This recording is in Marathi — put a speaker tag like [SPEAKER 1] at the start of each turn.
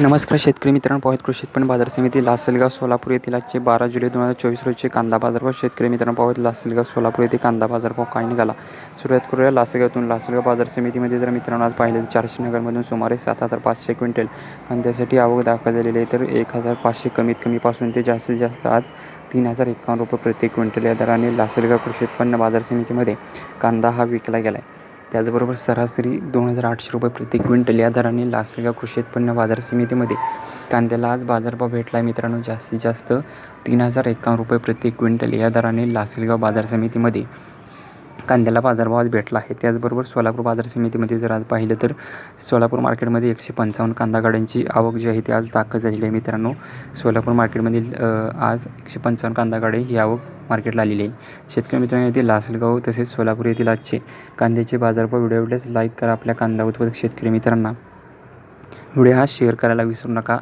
[SPEAKER 1] नमस्कार शेतकरी मित्रांनो पाहत कृषी उत्पन्न बाजार समिती लासलगाव सोलापूर येथील आजचे बारा जुलै दोन हजार चोवीस रोजचे कांदा बाजारभाव शेतकरी मित्रांनो पाहत लासलगाव सोलापूर येथे कांदा बाजारभाव काय निघाला? सुरुवात करूया लासलगावतून. लासलगाव बाजार समितीमध्ये जर मित्रांनो आज पाहिले तर चारशे नगरमधून सुमारे सात हजार पाचशे क्विंटल. कांद्यासाठी आवक दाखल झालेली आहे तर एक हजार पाचशे कमीत कमी पासून ते जास्तीत जास्त आज तीन हजार एकावन्न रुपये प्रति क्विंटल या दराने लासलगाव कृषी उत्पन्न बाजार समितीमध्ये कांदा हा विकला गेला आहे त्याचबरोबर सरासरी दोन हजार आठशे रुपये प्रति क्विंटल या दराने लासलगाव कृषी उत्पन्न बाजार समितीमध्ये कांद्याला आज बाजारभाव भेटला आहे मित्रांनो जास्तीत जास्त तीन हजार एकावन्न रुपये प्रति क्विंटल या दराने लासलगाव बाजार समितीमध्ये कांद्याला बाजारभाव आज भेटला आहे. त्याचबरोबर सोलापूर बाजार समितीमध्ये जर आज पाहिलं तर सोलापूर मार्केटमध्ये एकशे पंचावन्न कांदा गाड्यांची आवक जी आहे ती आज दाखल झालेली आहे. मित्रांनो सोलापूर मार्केटमधील आज एकशे पंचावन्न कांदा गाडी ही आवक मार्केटला आलेली आहे. शेतकरी मित्रांनो येथील लासलगाव तसेच सोलापूर येथील आजचे कांद्याचे बाजारभाव व्हिडिओ आवडल्यास लाईक करा आपल्या कांदा उत्पादक शेतकरी मित्रांना. व्हिडिओ हा शेअर करायला विसरू नका.